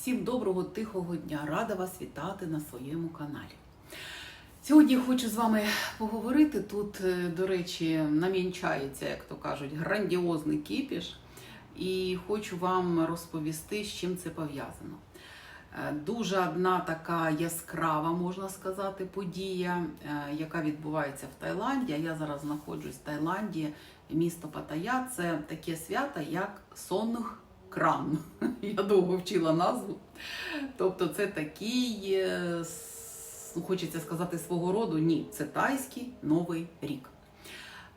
Всім доброго тихого дня! Рада вас вітати на своєму каналі. Сьогодні хочу з вами поговорити. Тут, е, до речі, намінчається, як то кажуть, грандіозний кіпіш, і хочу вам розповісти, з чим це пов'язано. Е, Дуже одна така яскрава, можна сказати, подія, е, яка відбувається в Таїланді. Я зараз знаходжусь в Таїланді, місто Паттайя. Це таке свято, як Сонг кран. Я довго вчила назву. Тобто, це такий, е, ну, хочеться сказати, свого роду. Ні, це тайський новий рік.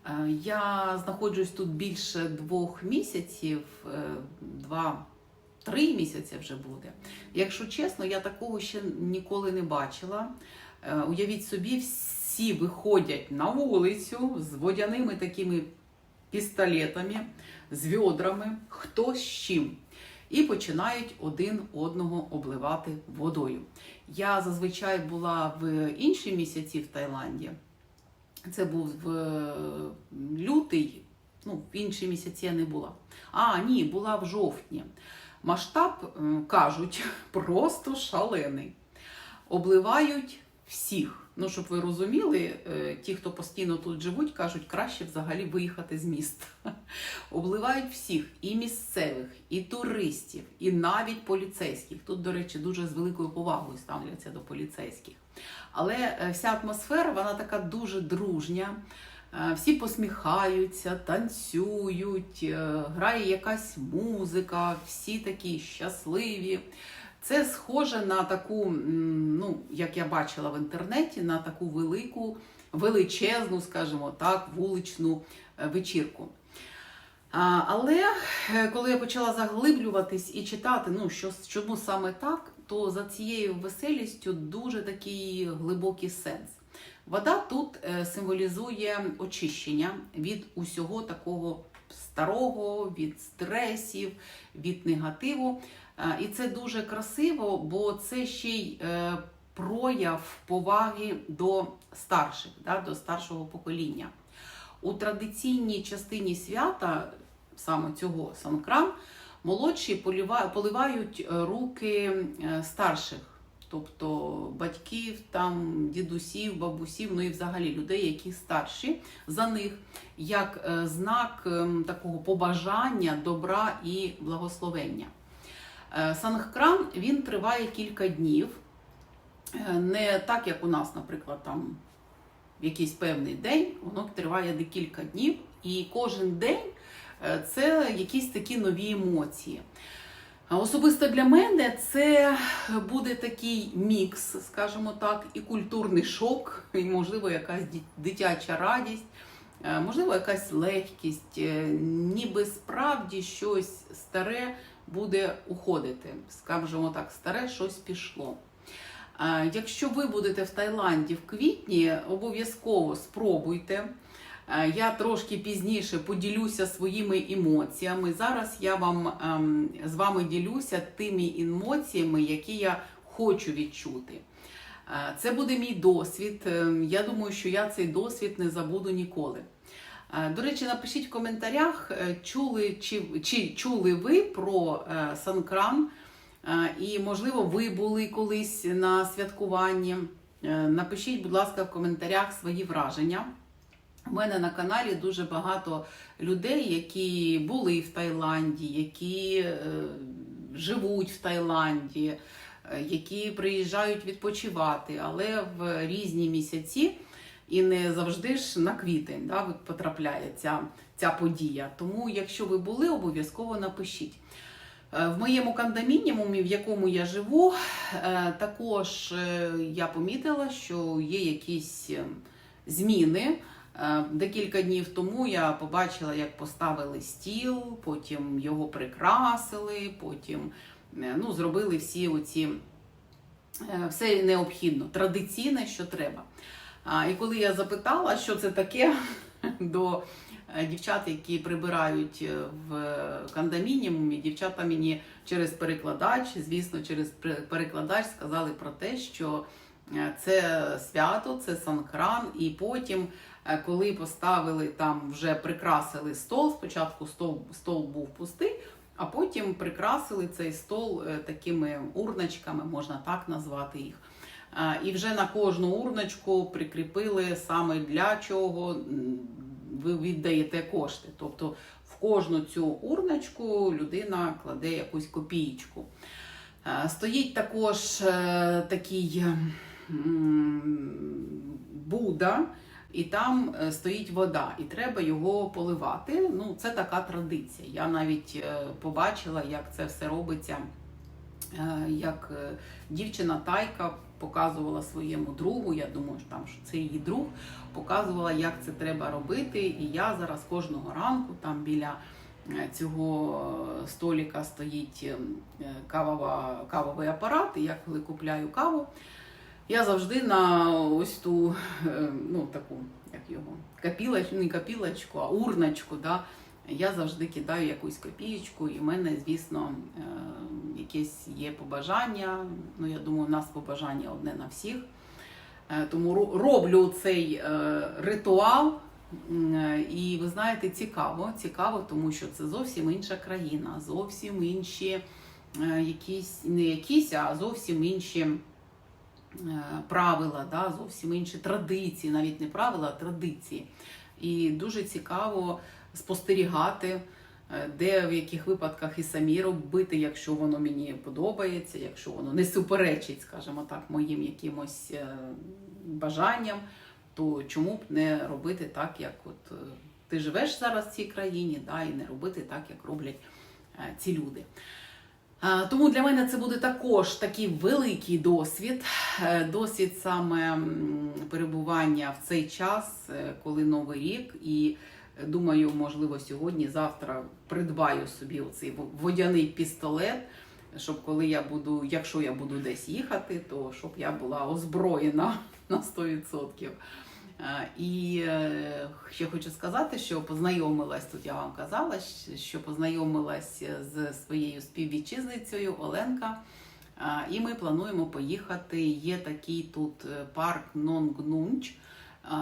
Е, Я знаходжусь тут більше двох місяців, е, два. Три місяці вже буде. Якщо чесно, я такого ще ніколи не бачила. Уявіть собі, всі виходять на вулицю з водяними такими пістолетами, з відрами, хто з чим. І починають один одного обливати водою. Я зазвичай була в інші місяці в Таїланді. Це був в е, лютий, ну, в інші місяці я не була. А, ні, була в жовтні. Масштаб, е, кажуть, просто шалений. Обливають всіх. Ну, щоб ви розуміли, е, ті, хто постійно тут живуть, кажуть, краще взагалі виїхати з міста. Обливають всіх, і місцевих, і туристів, і навіть поліцейських. Тут, до речі, дуже з великою повагою ставляться до поліцейських. Але е, вся атмосфера, вона така дуже дружня. Е, Всі посміхаються, танцюють, грає якась музика, всі такі щасливі. Це схоже на таку, ну, як я бачила в інтернеті, на таку велику, величезну, скажімо так, вуличну е, вечірку. Але е, коли я почала заглиблюватись і читати, ну що чому саме так, то за цією веселістю дуже такий глибокий сенс. Вода тут е, символізує очищення від усього такого старого, від стресів, від негативу. Е, І це дуже красиво, бо це ще й е, прояв поваги до старших, до старшого покоління. У традиційній частині свята, саме цього санкрам, молодші поливають е, руки старших, тобто батьків, там, дідусів, бабусів, ну і взагалі людей, які старші за них, як е, знак ем, такого побажання, добра і благословення. Е, Сангкрам він триває кілька днів. Е, Не так, як у нас, наприклад, там в якийсь певний день, воно триває декілька днів, і кожен день е, це якісь такі нові емоції. Особисто для мене це буде такий мікс, скажімо так, і культурний шок, і, можливо, якась дитяча радість, е, можливо, якась легкість, е, ніби справді щось старе буде уходити. Скажімо так, старе щось пішло. Якщо ви будете в Таїланді в квітні, обов'язково спробуйте. Е, Я трошки пізніше поділюся своїми емоціями. Зараз я вам ем, з вами ділюся тими емоціями, які я хочу відчути. Е, Це буде мій досвід. Ем, Я думаю, що я цей досвід не забуду ніколи. Е, До речі, напишіть в коментарях, чули чи, чи чули ви про Санкрам, і, можливо, ви були колись на святкуванні. Напишіть, будь ласка, в коментарях свої враження. У мене на каналі дуже багато людей, які були в Таїланді, які е, живуть в Таїланді, е, які приїжджають відпочивати, але в різні місяці і не завжди ж на квітень да, потрапляє ця, ця подія. Тому, якщо ви були, обов'язково напишіть. Е, В моєму кондомініумі, в якому я живу, е, також е, я помітила, що є якісь е, зміни. Е, Декілька днів тому я побачила, як поставили стіл, потім його прикрасили, потім е, ну, зробили всі оці е, все необхідно, традиційне, що треба. І коли я запитала, що це таке до дівчат, які прибирають в кондомініумі, дівчата мені через перекладач, звісно, через перекладач сказали про те, що це свято, це санкран, і потім, коли поставили там, вже прикрасили стол, спочатку стол, стол був пустий, а потім прикрасили цей стол е, такими урночками, можна так назвати їх. Е, І вже на кожну урночку прикріпили саме для чого ви віддаєте кошти. Тобто в кожну цю урночку людина кладе якусь копієчку. Е, Стоїть також е, такий м, Будда, і там е, стоїть вода, і треба його поливати. Ну, це така традиція. Я навіть е, побачила, як це все робиться, е, як дівчина Тайка показувала своєму другу. Я думаю, що там що це її друг, показувала, як це треба робити. І я зараз кожного ранку там біля цього століка стоїть е, кавова, кавовий апарат. І я коли купляю каву. Я завжди на ось ту, е, ну таку, як його, копілочку, не копілочку, а урночку, да, я завжди кидаю якусь копієчку, і в мене, звісно, е, якесь є побажання. Ну, я думаю, у нас побажання одне на всіх. Е, Тому роблю цей ритуал. І ви знаєте, цікаво, цікаво, тому що це зовсім інша країна, зовсім інші якісь, не якісь, а зовсім інші правила, да, зовсім інші традиції, навіть не правила, а традиції. І дуже цікаво спостерігати, е, де в яких випадках і самі робити, якщо воно мені подобається, якщо воно не суперечить, скажімо так, моїм якимось е, бажанням, то чому б не робити так, як от е, ти живеш зараз в цій країні, да, і не робити так, як роблять е, ці люди. Е, Тому для мене це буде також такий великий досвід. Е, Досвід саме перебування в цей час, е, коли Новий рік, і думаю, можливо, сьогодні, завтра придбаю собі оцей водяний пістолет, щоб коли я буду, якщо я буду десь їхати, то щоб я була озброєна на 100%. Е, І е, ще хочу сказати, що познайомилась тут, я вам казала, що познайомилась з своєю співвітчизницею Оленка. Е, І ми плануємо поїхати. Є такий тут парк Нонгнунч.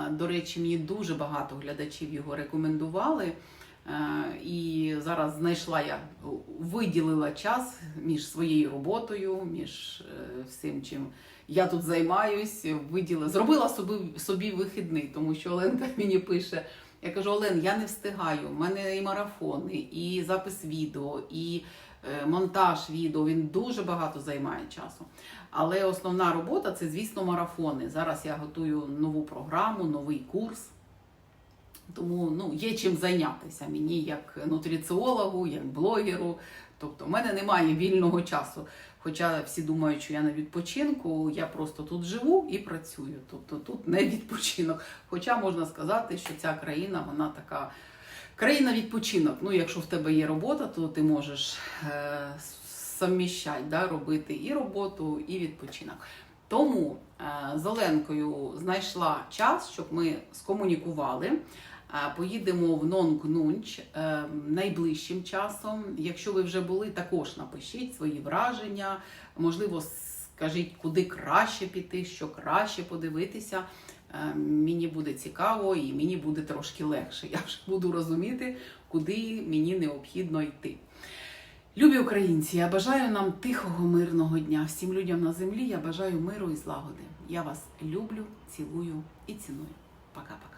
До речі, мені дуже багато глядачів його рекомендували. Е, І зараз знайшла я, виділила час між своєю роботою, між е, всім, чим я тут займаюсь, виділила, зробила собі, собі вихідний, тому що Оленка мені пише. Я кажу, Олен, я не встигаю. У мене і марафони, і запис відео, і е, монтаж відео. Він дуже багато займає часу. Але основна робота це, звісно, марафони. Зараз я готую нову програму, новий курс. Тому ну, є чим зайнятися мені як нутриціологу, як блогеру. Тобто, в мене немає вільного часу. Хоча всі думають, що я на відпочинку, я просто тут живу і працюю. Тобто тут не відпочинок. Хоча можна сказати, що ця країна, вона така країна відпочинок. Ну, якщо в тебе є робота, то ти можеш е, совміщати, да, робити і роботу, і відпочинок. Тому е, з знайшла час, щоб ми скомунікували. Поїдемо в Нонгнунч е, найближчим часом. Якщо ви вже були, також напишіть свої враження. Можливо, скажіть, куди краще піти, що краще подивитися. Е, Мені буде цікаво і мені буде трошки легше. Я вже буду розуміти, куди мені необхідно йти. Любі українці, я бажаю нам тихого, мирного дня. Всім людям на землі я бажаю миру і злагоди. Я вас люблю, цілую і ціную. Пока-пока.